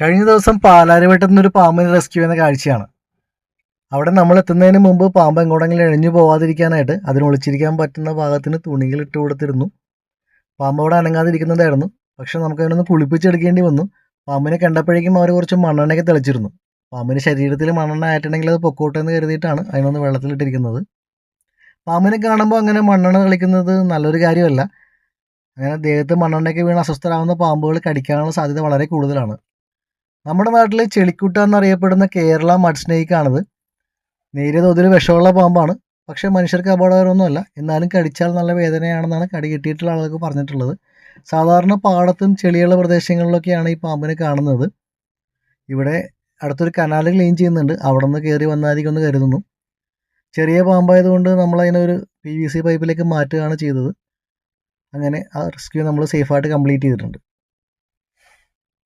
കഴിഞ്ഞ ദിവസം പാലാരിവട്ടത്തു നിന്നൊരു പാമ്പിനെ റെസ്ക്യൂ ചെയ്യുന്ന കാഴ്ചയാണ്. അവിടെ നമ്മൾ എത്തുന്നതിന് മുമ്പ് പാമ്പ് എങ്ങോട്ടെങ്കിലും ഇഴഞ്ഞു പോവാതിരിക്കാനായിട്ട് അതിന് ഒളിച്ചിരിക്കാൻ പറ്റുന്ന ഭാഗത്തിന് തുണികൾ ഇട്ട് കൊടുത്തിരുന്നു. പാമ്പ് അവിടെ അനങ്ങാതിരിക്കുന്നതായിരുന്നു. പക്ഷെ നമുക്ക് അതിനൊന്ന് കുളിപ്പിച്ചെടുക്കേണ്ടി വന്നു. പാമ്പിനെ കണ്ടപ്പോഴേക്കും അവർ കുറച്ച് മണ്ണെണ്ണയൊക്കെ തെളിച്ചിരുന്നു. പാമ്പിന് ശരീരത്തിൽ മണ്ണെണ്ണ ആയിട്ടുണ്ടെങ്കിൽ അത് പൊക്കോട്ടെ എന്ന് കരുതിയിട്ടാണ് അതിനൊന്ന് വെള്ളത്തിലിട്ടിരിക്കുന്നത്. പാമ്പിനെ കാണുമ്പോൾ അങ്ങനെ മണ്ണെണ്ണ തെളിക്കുന്നത് നല്ലൊരു കാര്യമല്ല. അങ്ങനെ ദേഹത്ത് മണ്ണെണ്ണയൊക്കെ വീണ് അസ്വസ്ഥരാകുന്ന പാമ്പുകൾ കടിക്കാനുള്ള സാധ്യത വളരെ കൂടുതലാണ്. നമ്മുടെ നാട്ടിൽ ചെളിക്കുട്ട എന്നറിയപ്പെടുന്ന കേരള മഡ് സ്നേക്കാണത് നേരിയ തോതിൽ വിഷമുള്ള പാമ്പാണ്. പക്ഷേ മനുഷ്യർക്ക് അപകടകരമൊന്നുമല്ല. എന്നാലും കടിച്ചാൽ നല്ല വേദനയാണെന്നാണ് കടി കിട്ടിയിട്ടുള്ള ആളുകൾക്ക് പറഞ്ഞിട്ടുള്ളത്. സാധാരണ പാടത്തും ചെളിയുള്ള പ്രദേശങ്ങളിലൊക്കെയാണ് ഈ പാമ്പിനെ കാണുന്നത്. ഇവിടെ അടുത്തൊരു കനാൽ ക്ലീൻ ചെയ്യുന്നുണ്ട്. അവിടെ നിന്ന് കയറി വന്നായിരിക്കും എന്ന് കരുതുന്നു. ചെറിയ പാമ്പായതുകൊണ്ട് നമ്മൾ ഒരു പി വി സി പൈപ്പിലേക്ക് മാറ്റുകയാണ് ചെയ്തത്. അങ്ങനെ ആ റെസ്ക്യൂ നമ്മൾ സേഫായിട്ട് കംപ്ലീറ്റ് ചെയ്തിട്ടുണ്ട്.